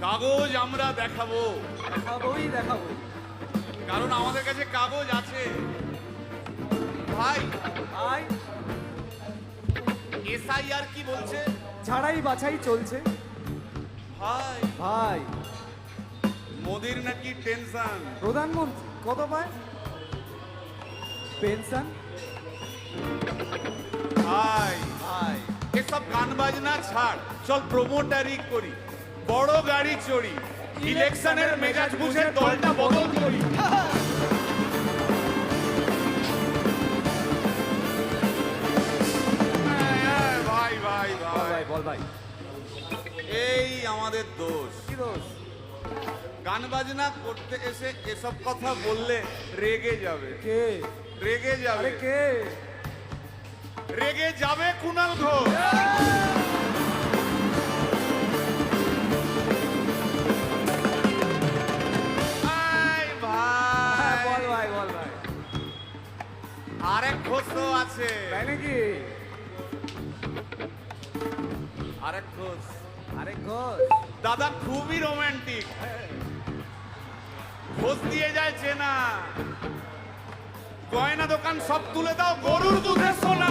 কাগজ আমরা দেখাবো। দেখাবোই দেখাবো কারণ আমাদের কাছে কাগজ আছে। ভাই ভাই। এসআইআর কি বলছে? ছাড়াই বাছাই চলছে। ভাই। ভাই। মোদির নাকি টেনশন প্রধানমন্ত্রী কত পায়? পেনশন? ভাই। ভাই। এসব গান বাজনা ছাড়। চল প্রমোটারি করি। বড় গাড়ি চড়ি। ইলেকশনের মেজাজ বুঝে দলটা বদল করি। ভাই ভাই ভাই। ভাই বল ভাই। এই আমাদের দোষ। কি দোষ? গান বাজনা করতে এসে এসব কথা বললে রেগে যাবে। কে? রেগে যাবে। কে? রেগে যাবে কুণাল ঘোষ। আরেক তো আছে। তাই নাকি? আরেক ঘোষ আরেক ঘোষ দাদা খুবই রোমান্টিক খোঁজ দিয়ে যায় চেনা। গয়না দোকান সব তুলে দাও গরুর দুধের সোনা।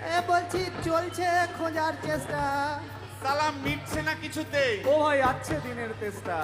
এ বলছি চলছে খোঁজার চেষ্টা। সালাম মিটছে না কিছুতে? ও ভাই আছে দিনের তেষ্টা।